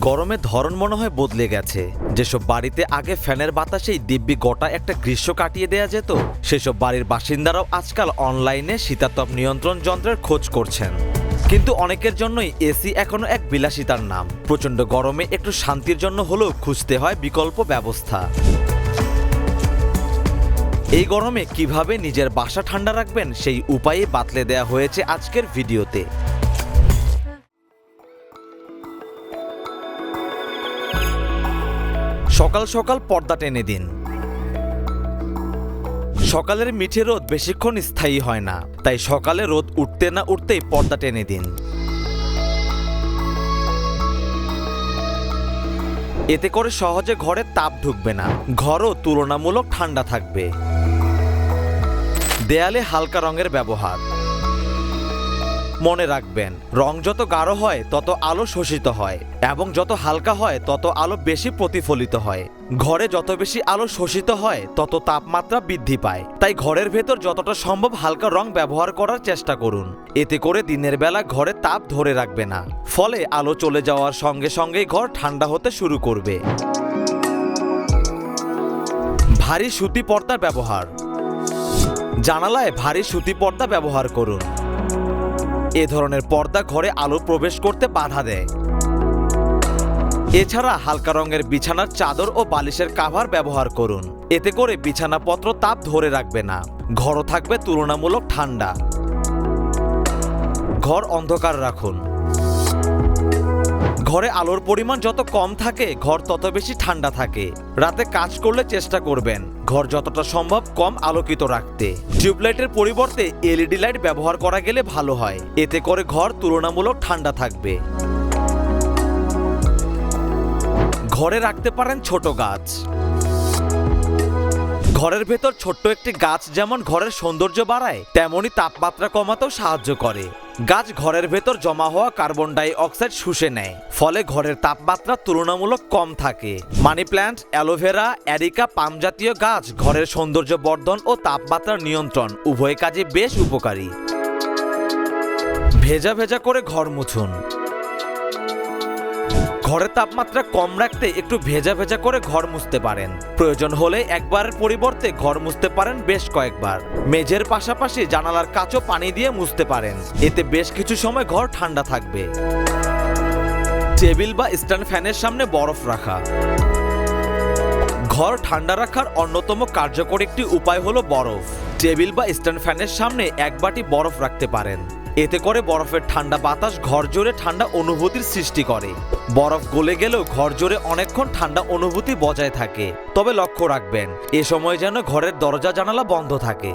গরমে ধরন মনে হয় বদলে গেছে। যেসব বাড়িতে আগে ফ্যানের বাতাসেই দিব্যি গোটা একটা গ্রীষ্ম কাটিয়ে দেয়া যেত, সেসব বাড়ির বাসিন্দারাও আজকাল অনলাইনে শীতাতপ নিয়ন্ত্রণ যন্ত্রের খোঁজ করছেন। কিন্তু অনেকের জন্যই এসি এখনও এক বিলাসিতার নাম। প্রচণ্ড গরমে একটু শান্তির জন্য হলেও খুঁজতে হয় বিকল্প ব্যবস্থা। এই গরমে কীভাবে নিজের বাসা ঠান্ডা রাখবেন সেই উপায়ে বাতলে দেয়া হয়েছে আজকের ভিডিওতে। সকাল সকাল পর্দা টেনে দিন। সকালের মিঠে রোদ বেশিক্ষণ স্থায়ী হয় না, তাই সকালে রোদ উঠতে না উঠতেই পর্দা টেনে দিন। এতে করে সহজে ঘরে তাপ ঢুকবে না, ঘরও তুলনামূলক ঠান্ডা থাকবে। দেয়ালে হালকা রঙের ব্যবহার। মনে রাখবেন, রং যত গাঢ় হয়, তত আলো শোষিত হয় এবং যত হালকা হয়, তত আলো বেশি প্রতিফলিত হয়। ঘরে যত বেশি আলো শোষিত হয়, তত তাপমাত্রা বৃদ্ধি পায়। তাই ঘরের ভেতর যতটা সম্ভব হালকা রং ব্যবহার করার চেষ্টা করুন। এতে করে দিনের বেলা ঘরে তাপ ধরে রাখবে না। ফলে আলো চলে যাওয়ার সঙ্গে সঙ্গেই ঘর ঠান্ডা হতে শুরু করবে। ভারী সুতি পর্দার ব্যবহার। জানালায় ভারী সুতি পর্দা ব্যবহার করুন। এ ধরনের পর্দা ঘরে আলো প্রবেশ করতে বাধা দেয়। এছাড়া হালকা রঙের বিছানার চাদর ও বালিশের কাভার ব্যবহার করুন। এতে করে বিছানাপত্র তাপ ধরে রাখবে না। ঘরও থাকবে তুলনামূলক ঠান্ডা। ঘর অন্ধকার রাখুন। ঘরে আলোর পরিমাণ যত কম থাকে, ঘর তত বেশি ঠান্ডা থাকে। রাতে কাজ করলে চেষ্টা করবেন, ঘর যতটা সম্ভব কম আলোকিত রাখতে। টিউবলাইটের পরিবর্তে এলইডি লাইট ব্যবহার করা গেলে ভালো হয়, এতে করে ঘর তুলনামূলক ঠান্ডা থাকবে। ঘরে রাখতে পারেন ছোট গাছ। ঘরের ভেতর ছোট্ট একটি গাছ যেমন ঘরের সৌন্দর্য বাড়ায়, তেমনি তাপমাত্রা কমাতেও সাহায্য করে। গাছ ঘরের ভেতর জমা হওয়া কার্বন ডাই অক্সাইড শুষে নেয়। ফলে ঘরের তাপমাত্রা তুলনামূলক কম থাকে। Money plant, aloe vera, areca, palm জাতীয় গাছ ঘরের সৌন্দর্য বর্ধন ও তাপমাত্রা নিয়ন্ত্রণ উভয় কাজে বেশ উপকারী। ভেজা ভেজা করে ঘর মুছুন। ঘরের তাপমাত্রা কম রাখতে একটু ভেজা ভেজা করে ঘর মুছতে পারেন। প্রয়োজন হলে একবারের পরিবর্তে ঘর মুছতে পারেন বেশ কয়েকবার। মেঝের পাশাপাশি জানালার কাচও পানি দিয়ে মুছতে পারেন। এতে বেশ কিছু সময় ঘর ঠান্ডা থাকবে। টেবিল বা স্ট্যান্ড ফ্যানের সামনে বরফ রাখা। ঘর ঠান্ডা রাখার অন্যতম কার্যকর একটি উপায় হলো বরফ। টেবিল বা স্ট্যান্ড ফ্যানের সামনে এক বাটি বরফ রাখতে পারেন। এতে করে বরফের ঠান্ডা বাতাস ঘর জোরে ঠান্ডা অনুভূতির সৃষ্টি করে। বরফ গলে গেলেও ঘর জোরে অনেকক্ষণ ঠান্ডা অনুভূতি বজায় থাকে। তবে লক্ষ্য রাখবেন, এ সময় যেন ঘরের দরজা জানালা বন্ধ থাকে।